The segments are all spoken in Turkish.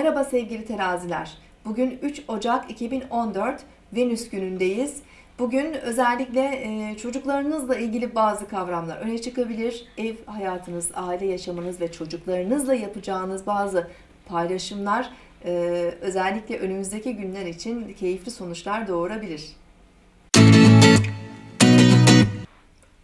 Merhaba sevgili teraziler. Bugün 3 Ocak 2014 Venüs günündeyiz. Bugün özellikle e, çocuklarınızla ilgili bazı kavramlar öne çıkabilir. Ev hayatınız, aile yaşamınız ve çocuklarınızla yapacağınız bazı paylaşımlar e, özellikle önümüzdeki günler için keyifli sonuçlar doğurabilir.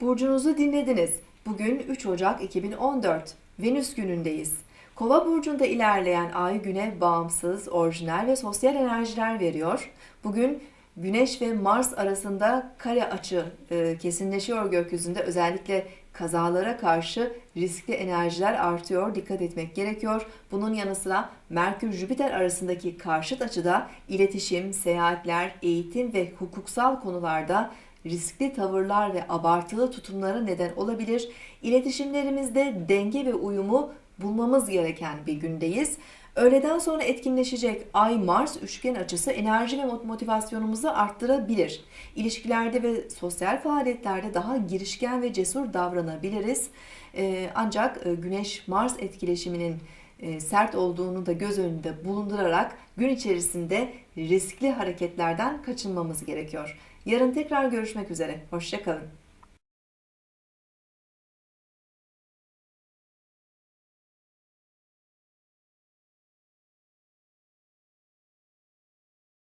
Burcunuzu dinlediniz. Bugün 3 Ocak 2014 Venüs günündeyiz. Kova burcunda ilerleyen ay güne bağımsız, orijinal ve sosyal enerjiler veriyor. Bugün Güneş ve Mars arasında kare açı e, kesinleşiyor gökyüzünde. Özellikle kazalara karşı riskli enerjiler artıyor. Dikkat etmek gerekiyor. Bunun yanı sıra Merkür-Jüpiter arasındaki karşıt açıda iletişim, seyahatler, eğitim ve hukuksal konularda riskli tavırlar ve abartılı tutumlara neden olabilir. İletişimlerimizde denge ve uyumu bulmamız gereken bir gündeyiz. Öğleden sonra etkinleşecek Ay-Mars üçgen açısı enerji ve motivasyonumuzu arttırabilir. İlişkilerde ve sosyal faaliyetlerde daha girişken ve cesur davranabiliriz. Ee, ancak e, Güneş-Mars etkileşiminin e, sert olduğunu da göz önünde bulundurarak gün içerisinde riskli hareketlerden kaçınmamız gerekiyor. Yarın tekrar görüşmek üzere. Hoşçakalın.